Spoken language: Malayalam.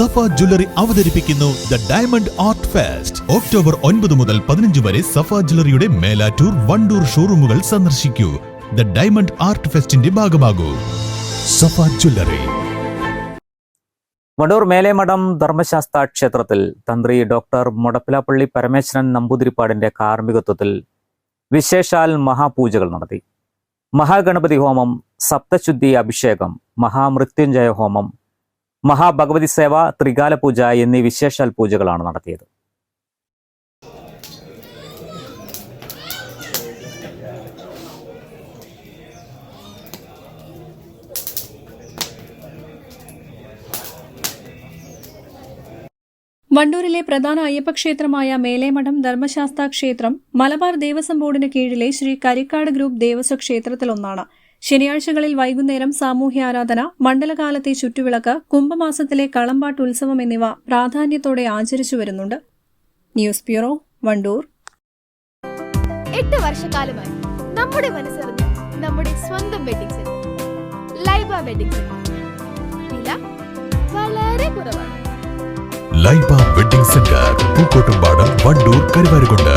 സഫ ജ്വല്ലറി അവതരിപ്പിക്കുന്നു the diamond art fest. October ഒൻപത് മുതൽ പതിനഞ്ച് വരെ സഫ ജ്വല്ലറിയുടെ മേലാറ്റൂർ വണ്ടൂർ ഷോറൂമുകൾ സന്ദർശിക്കൂ. ദ ഡയമണ്ട് ആർട്ട് ഫെസ്റ്റിന്റെ ഭാഗമാകൂ. സഫ ജ്വല്ലറി. വണ്ടൂർ മേലേമഠം ധർമ്മശാസ്ത്ര ക്ഷേത്രത്തിൽ തന്ത്രി ഡോക്ടർ മുടപ്പിലാപ്പള്ളി പരമേശ്വരൻ നമ്പൂതിരിപ്പാടിന്റെ കാർമ്മികത്വത്തിൽ വിശേഷാൽ മഹാപൂജകൾ നടത്തി. മഹാഗണപതി ഹോമം സപ്തശുദ്ധി അഭിഷേകം മഹാമൃത്യുഞ്ജയ ഹോമം മഹാഭഗവതി സേവ ത്രികാല പൂജ എന്നീ വിശേഷാൽ പൂജകളാണ് നടത്തിയത്. വണ്ടൂരിലെ പ്രധാന അയ്യപ്പക്ഷേത്രമായ മേലേമഠം ധർമ്മശാസ്ത്ര ക്ഷേത്രം മലബാർ ദേവസ്വം ബോർഡിന് കീഴിലെ ശ്രീ കരിക്കാട് ഗ്രൂപ്പ് ദേവസ്വ ക്ഷേത്രത്തിലൊന്നാണ് ശനിയാഴ്ചകളിൽ വൈകുന്നേരം സാമൂഹ്യ ആരാധന മണ്ഡലകാലത്തെ ചുറ്റുവിളക്ക് കുംഭമാസത്തിലെ കളമ്പാട്ട് ഉത്സവം എന്നിവ പ്രാധാന്യത്തോടെ ആചരിച്ചു വരുന്നുണ്ട്. News bureau Wandoor. എട്ട് വർഷക്കാലമായി നമ്മുടെ മനസ്സറിഞ്ഞ് നമ്മുടെ സ്വന്തം വെഡിങ് ലൈബ വെഡിങ് വില വളരെ കുറവാണ്. Laiba wedding centre Pookkottumpadam Wandoor Karuvarakundu.